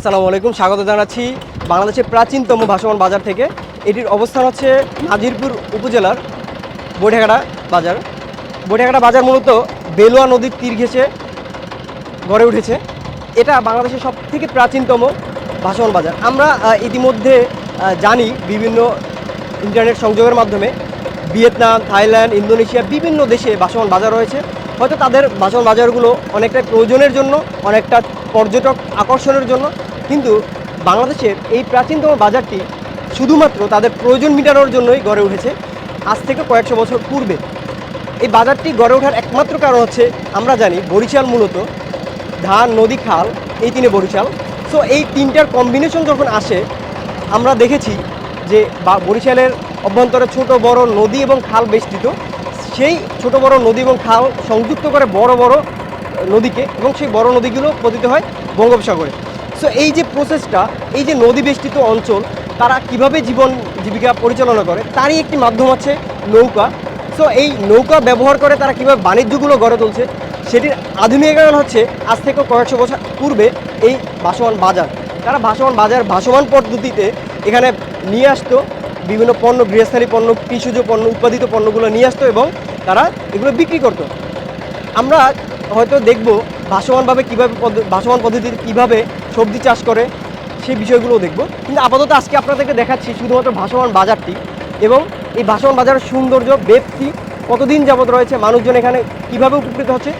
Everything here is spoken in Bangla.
আসসালামু আলাইকুম, স্বাগত জানাচ্ছি বাংলাদেশের প্রাচীনতম ভাসমান বাজার থেকে। এটির অবস্থান হচ্ছে নাজিরপুর উপজেলার বৈঠাঘাটা বাজার। বৈঠাঘাটা বাজার মূলত বেলুয়া নদীর তীর ঘেঁষে গড়ে উঠেছে। এটা বাংলাদেশের সব থেকে প্রাচীনতম ভাসমান বাজার। আমরা ইতিমধ্যে জানি বিভিন্ন ইন্টারনেট সংযোগের মাধ্যমে ভিয়েতনাম, থাইল্যান্ড, ইন্দোনেশিয়া বিভিন্ন দেশে ভাসমান বাজার রয়েছে। হয়তো তাদের বাসন বাজারগুলো অনেকটা প্রয়োজনের জন্য, অনেকটা পর্যটক আকর্ষণের জন্য, কিন্তু বাংলাদেশের এই প্রাচীনতম বাজারটি শুধুমাত্র তাদের প্রয়োজন মেটানোর জন্যই গড়ে উঠেছে আজ থেকে কয়েকশো বছর পূর্বে। এই বাজারটি গড়ে ওঠার একমাত্র কারণ হচ্ছে, আমরা জানি বরিশাল মূলত ধান, নদী, খাল, এই তিনে বরিশাল। সো এই তিনটার কম্বিনেশন যখন আসে, আমরা দেখেছি যে বরিশালের অভ্যন্তরে ছোট, বড় নদী এবং খাল বেষ্টিত। সেই ছোট বড় নদী এবং খাল সংযুক্ত করে বড় বড় নদীকে এবং সেই বড় নদীগুলো পতিত হয় বঙ্গোপসাগরে। সো এই যে প্রসেসটা এই যে নদী বেষ্টিত অঞ্চল, তারা কীভাবে জীবন জীবিকা পরিচালনা করে, তারই একটি মাধ্যম হচ্ছে নৌকা। সো এই নৌকা ব্যবহার করে তারা কীভাবে বাণিজ্যগুলো গড়ে তুলছে, সেটির আধুনিকীকরণ হচ্ছে আজ থেকে কয়েকশো বছর পূর্বে এই ভাসমান বাজার। তারা ভাসমান বাজার ভাসমান পদ্ধতিতে এখানে নিয়ে আসতো বিভিন্ন পণ্য, গৃহস্থালী পণ্য, কৃষিজ পণ্য, উৎপাদিত পণ্যগুলো নিয়ে আসতো এবং তারা এগুলো বিক্রি করতো। আমরা হয়তো দেখব ভাসমানভাবে কীভাবে ভাসমান পদ্ধতিতে কীভাবে সবজি চাষ করে সেই বিষয়গুলো দেখব। কিন্তু আপাতত আজকে আপনাদেরকে দেখাচ্ছি শুধুমাত্র ভাসমান বাজারটি এবং এই ভাসমান বাজারের সৌন্দর্য, ব্যক্তি কতদিন যাবত রয়েছে, মানুষজন এখানে কীভাবে উপকৃত হচ্ছে।